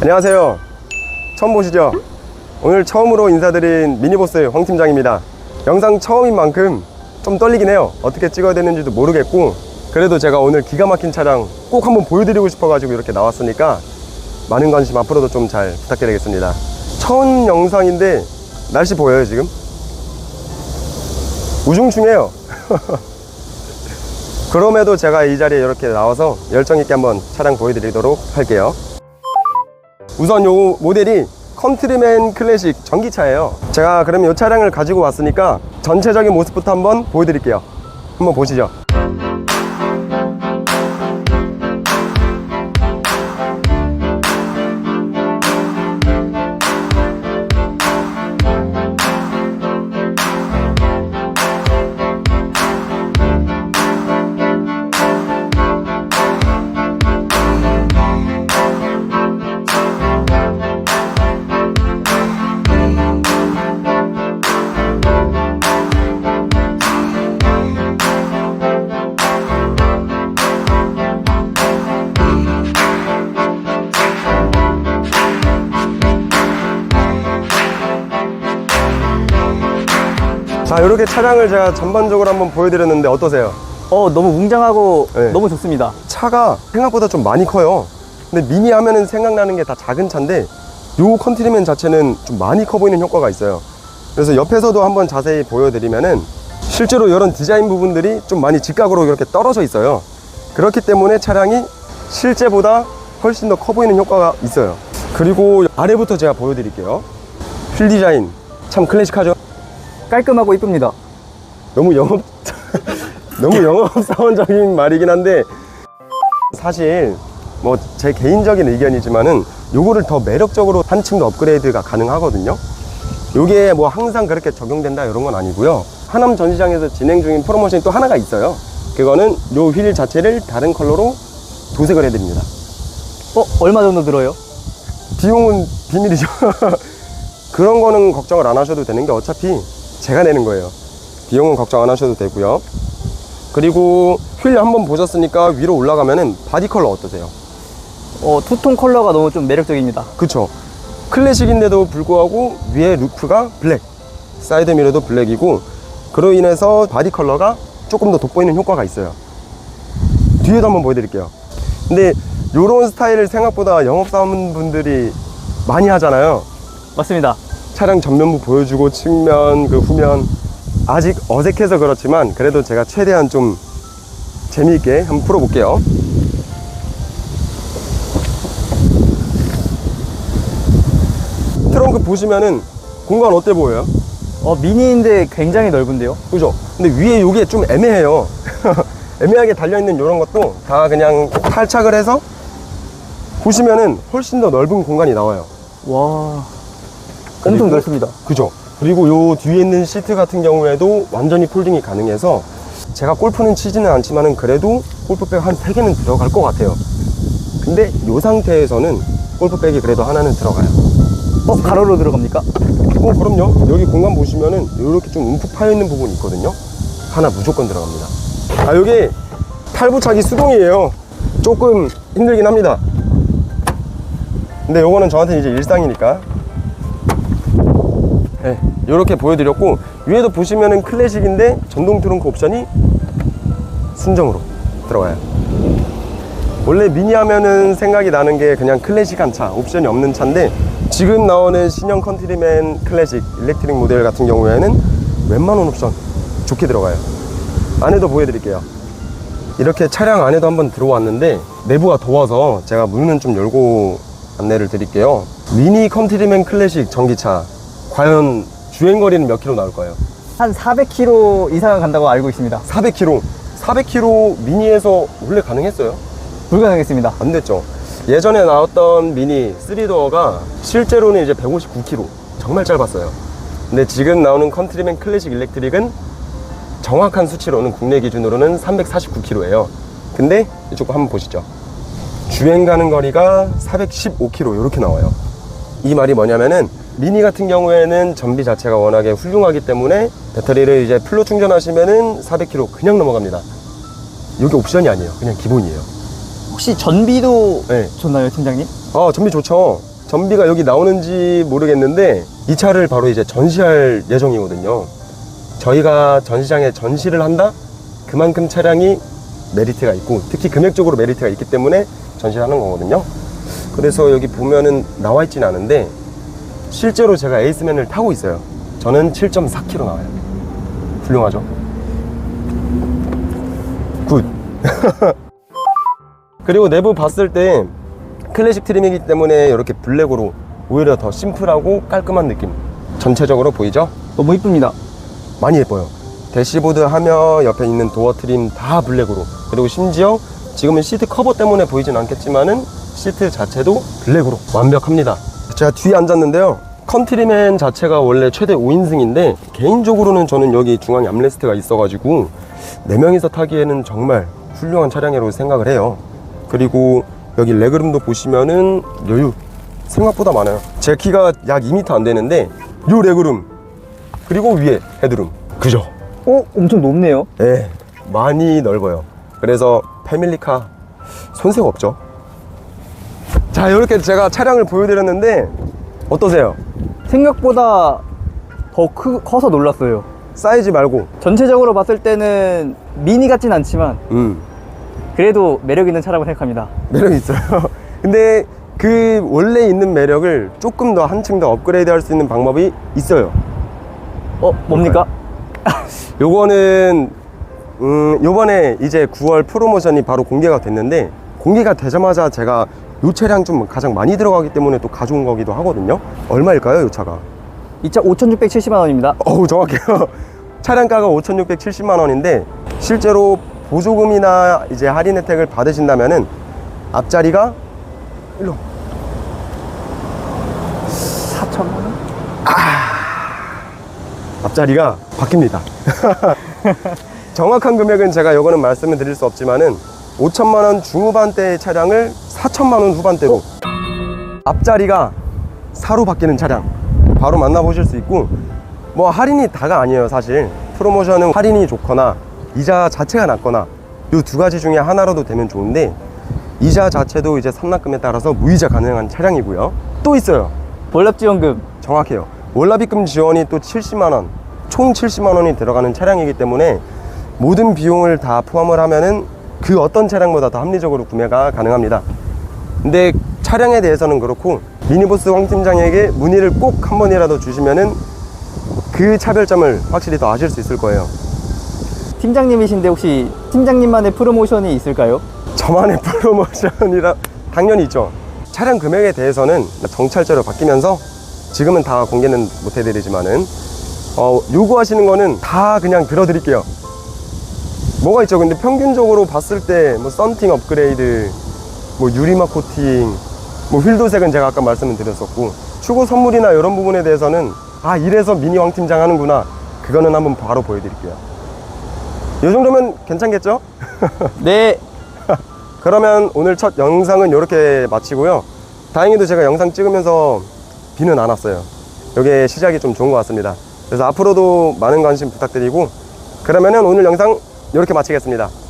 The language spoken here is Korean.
안녕하세요. 처음 보시죠? 오늘 처음으로 인사드린 미니보스 황 팀장입니다. 영상 처음인 만큼 좀 떨리긴 해요. 어떻게 찍어야 되는지도 모르겠고, 그래도 제가 오늘 기가 막힌 차량 꼭 한번 보여드리고 싶어가지고 이렇게 나왔으니까 많은 관심 앞으로도 좀 잘 부탁드리겠습니다. 처음 영상인데 날씨 보여요, 지금? 우중충해요. 그럼에도 제가 이 자리에 이렇게 나와서 열정있게 한번 차량 보여드리도록 할게요. 우선 요 모델이 컨트리맨 클래식 전기차예요. 제가 그러면 이 차량을 가지고 왔으니까 전체적인 모습부터 한번 보여드릴게요. 한번 보시죠. 자, 이렇게 차량을 제가 전반적으로 한번 보여드렸는데 어떠세요? 어 너무 웅장하고 네. 너무 좋습니다. 차가 생각보다 좀 많이 커요. 근데 미니 하면은 생각나는 게 다 작은 차인데 요 컨트리맨 자체는 좀 많이 커 보이는 효과가 있어요. 그래서 옆에서도 한번 자세히 보여드리면은 실제로 이런 디자인 부분들이 좀 많이 직각으로 이렇게 떨어져 있어요. 그렇기 때문에 차량이 실제보다 훨씬 더 커 보이는 효과가 있어요. 그리고 아래부터 제가 보여드릴게요. 휠 디자인 참 클래식하죠? 깔끔하고 이쁩니다. 너무 영업 너무 영업사원적인 말이긴 한데 사실 뭐 제 개인적인 의견이지만은 요거를 더 매력적으로 한층 더 업그레이드가 가능하거든요. 요게 뭐 항상 그렇게 적용된다 이런 건 아니고요. 하남 전시장에서 진행 중인 프로모션이 또 하나가 있어요. 그거는 요 휠 자체를 다른 컬러로 도색을 해드립니다. 어 얼마 정도 들어요? 비용은 비밀이죠. 그런 거는 걱정을 안 하셔도 되는 게 어차피 제가 내는 거예요. 비용은 걱정 안 하셔도 되고요. 그리고 휠 한번 보셨으니까 위로 올라가면은 바디 컬러 어떠세요? 어 투톤 컬러가 너무 좀 매력적입니다. 그쵸? 클래식인데도 불구하고 위에 루프가 블랙, 사이드 미러도 블랙이고 그로 인해서 바디 컬러가 조금 더 돋보이는 효과가 있어요. 뒤에도 한번 보여드릴게요. 근데 요런 스타일을 생각보다 영업사원분들이 많이 하잖아요. 맞습니다. 차량 전면부 보여주고 측면 그 후면 아직 어색해서 그렇지만 그래도 제가 최대한 좀 재미있게 한번 풀어볼게요 트렁크 보시면은 공간 어때 보여요? 어 미니인데 굉장히 넓은데요. 그죠? 근데 위에 요게 좀 애매해요 애매하게 달려있는 이런 것도 다 그냥 탈착을 해서 보시면은 훨씬 더 넓은 공간이 나와요 와 엄청 넓습니다. 그죠? 그리고 요 뒤에 있는 시트 같은 경우에도 완전히 폴딩이 가능해서 제가 골프는 치지는 않지만은 그래도 골프백 한 3개는 들어갈 것 같아요. 근데 요 상태에서는 골프백이 그래도 하나는 들어가요. 어 가로로 들어갑니까? 어, 그럼요. 여기 공간 보시면은 이렇게 좀 움푹 파여 있는 부분이 있거든요. 하나 무조건 들어갑니다. 아, 여기 탈부착이 수동이에요. 조금 힘들긴 합니다. 근데 요거는 저한테 이제 일상이니까. 네, 이렇게 보여드렸고 위에도 보시면은 클래식인데 전동 트렁크 옵션이 순정으로 들어가요. 원래 미니 하면은 생각이 나는 게 그냥 클래식한 차, 옵션이 없는 차인데 지금 나오는 신형 컨트리맨 클래식 일렉트릭 모델 같은 경우에는 웬만한 옵션 좋게 들어가요. 안에도 보여드릴게요. 이렇게 차량 안에도 한번 들어왔는데 내부가 더워서 제가 문은 좀 열고 안내를 드릴게요. 미니 컨트리맨 클래식 전기차 과연 주행 거리는 몇 킬로 나올 까요? 한 400km 이상은 간다고 알고 있습니다. 400킬로. 400킬로 미니에서 원래 가능했어요? 불가능했습니다. 안 됐죠. 예전에 나왔던 미니 3도어가 실제로는 이제 159km. 정말 짧았어요. 근데 지금 나오는 컨트리맨 클래식 일렉트릭은 정확한 수치로는 국내 기준으로는 349km예요. 근데 이쪽 한번 보시죠. 주행 가는 거리가 415km 이렇게 나와요. 이 말이 뭐냐면은 미니 같은 경우에는 전비 자체가 워낙에 훌륭하기 때문에 배터리를 이제 풀로 충전하시면은 400km 그냥 넘어갑니다. 이게 옵션이 아니에요. 그냥 기본이에요. 혹시 전비도 네. 좋나요, 팀장님? 아, 전비 좋죠. 전비가 여기 나오는지 모르겠는데 이 차를 바로 이제 전시할 예정이거든요. 저희가 전시장에 전시를 한다? 그만큼 차량이 메리트가 있고 특히 금액적으로 메리트가 있기 때문에 전시를 하는 거거든요. 그래서 여기 보면은 나와 있진 않은데 실제로 제가 에이스맨을 타고 있어요. 저는 7.4km 나와요. 훌륭하죠? 굿. 그리고 내부 봤을 때 클래식 트림이기 때문에 이렇게 블랙으로 오히려 더 심플하고 깔끔한 느낌 전체적으로 보이죠? 너무 이쁩니다. 많이 예뻐요 대시보드 하며 옆에 있는 도어 트림 다 블랙으로 그리고 심지어 지금은 시트 커버 때문에 보이진 않겠지만은 시트 자체도 블랙으로 완벽합니다 제가 뒤에 앉았는데요. 컨트리맨 자체가 원래 최대 5인승인데 개인적으로는 저는 여기 중앙에 암레스트가 있어가지고 4명이서 타기에는 정말 훌륭한 차량이라고 생각을 해요. 그리고 여기 레그룸도 보시면은 여유 생각보다 많아요. 제 키가 약 2m 안 되는데 요 레그룸 그리고 위에 헤드룸. 그죠? 어, 엄청 높네요. 네 많이 넓어요. 그래서 패밀리카 손색 없죠 자 이렇게 제가 차량을 보여드렸는데 어떠세요? 생각보다 더 크, 커서 놀랐어요. 사이즈 말고 전체적으로 봤을 때는 미니 같진 않지만 음 그래도 매력 있는 차라고 생각합니다. 매력 있어요 근데 그 원래 있는 매력을 조금 더 한층 더 업그레이드 할 수 있는 방법이 있어요 어, 뭡니까? 요거는 음 요번에 이제 9월 프로모션이 바로 공개가 됐는데 공개가 되자마자 제가 요 차량 좀 가장 많이 들어가기 때문에 또 가져온 거기도 하거든요 얼마일까요 요 차가 이 차 5,670만 원입니다. 어우 정확해요 차량가가 5,670만 원인데 실제로 보조금이나 이제 할인 혜택을 받으신다면은 앞자리가 일로 4천만 원? 앞자리가 바뀝니다. 정확한 금액은 제가 요거는 말씀을 드릴 수 없지만은 5천만 원 중후반대의 차량을 4천만 원 후반대로 앞자리가 사로 바뀌는 차량. 바로 만나보실 수 있고 뭐 할인이 다가 아니에요 사실. 프로모션은 할인이 좋거나 이자 자체가 낮거나 요두 가지 중에 하나라도 되면 좋은데 이자 자체도 이제 선납금에 따라서 무이자 가능한 차량이고요. 또 있어요. 월납 지원금. 정확해요. 월납입금 지원이 또 70만 원, 총 70만 원이 들어가는 차량이기 때문에 모든 비용을 다 포함을 하면은 그 어떤 차량보다 더 합리적으로 구매가 가능합니다. 근데 차량에 대해서는 그렇고 미니보스 황 팀장에게 문의를 꼭 한 번이라도 주시면은 그 차별점을 확실히 더 아실 수 있을 거예요. 팀장님이신데 혹시 팀장님만의 프로모션이 있을까요? 저만의 프로모션이라 당연히 있죠. 차량 금액에 대해서는 정찰제로 바뀌면서 지금은 다 공개는 못 해드리지만은 어, 요구하시는 거는 다 그냥 들어드릴게요. 뭐가 있죠? 근데 평균적으로 봤을 때 뭐 썬팅 업그레이드, 뭐 유리막 코팅, 뭐 휠도색은 제가 아까 말씀을 드렸었고 추고 선물이나 이런 부분에 대해서는 아 이래서 미니 황 팀장 하는구나 그거는 한번 바로 보여드릴게요. 이 정도면 괜찮겠죠? 네. 그러면 오늘 첫 영상은 이렇게 마치고요. 다행히도 제가 영상 찍으면서 비는 안 왔어요. 이게 시작이 좀 좋은 것 같습니다. 그래서 앞으로도 많은 관심 부탁드리고 그러면은 오늘 영상 이렇게 마치겠습니다.